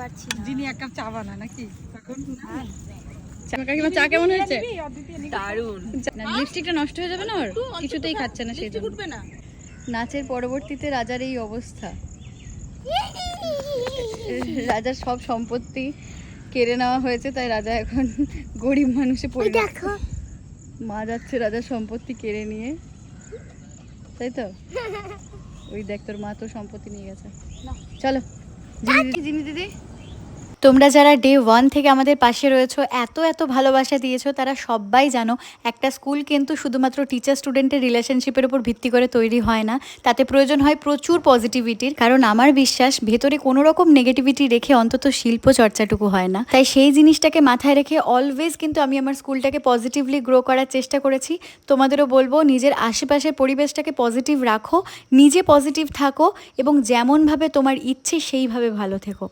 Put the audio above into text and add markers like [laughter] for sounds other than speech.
পারছি না। যিনি এক কাপ চা বানা নাকি? তখন চা কেমন হয়েছে? দারুণ। লিপস্টিকটা নষ্ট হয়ে যাবে না ওর? কিছুতেই খাচ্ছে না সেই জন্য। নাচের পরবর্তীতে রাজার এই অবস্থা। রাজার সব সম্পত্তি কেড়ে নেওয়া হয়েছে তাই রাজা এখন গরিব মানুষে পরিণত দেখো। মা যাচ্ছে রাজার সম্পত্তি কেড়ে নিয়ে। তাই তো? [laughs] ওই দেখ তোর মা তো সম্পত্তি নিয়ে গেছে। চলো জিনি দিদি। তোমরা যারা ডে ওয়ান থেকে আমাদের পাশে রয়েছো, এত এত ভালোবাসা দিয়েছ, তারা সবাই জানো একটা স্কুল কিন্তু শুধুমাত্র টিচার স্টুডেন্টের রিলেশনশিপের উপর ভিত্তি করে তৈরি হয় না। তাতে প্রয়োজন হয় প্রচুর পজিটিভিটির কারণ আমার বিশ্বাস, ভেতরে কোনো রকম নেগেটিভিটি রেখে অন্তত শিল্প চর্চাটুকু হয় না। তাই সেই জিনিসটাকে মাথায় রেখে অলওয়েজ কিন্তু আমি আমার স্কুলটাকে পজিটিভলি গ্রো করার চেষ্টা করেছি। তোমাদেরও বলব, নিজের আশেপাশের পরিবেশটাকে পজিটিভ রাখো, নিজে পজিটিভ থাকো এবং যেমনভাবে তোমার ইচ্ছে সেইভাবে ভালো থেকো।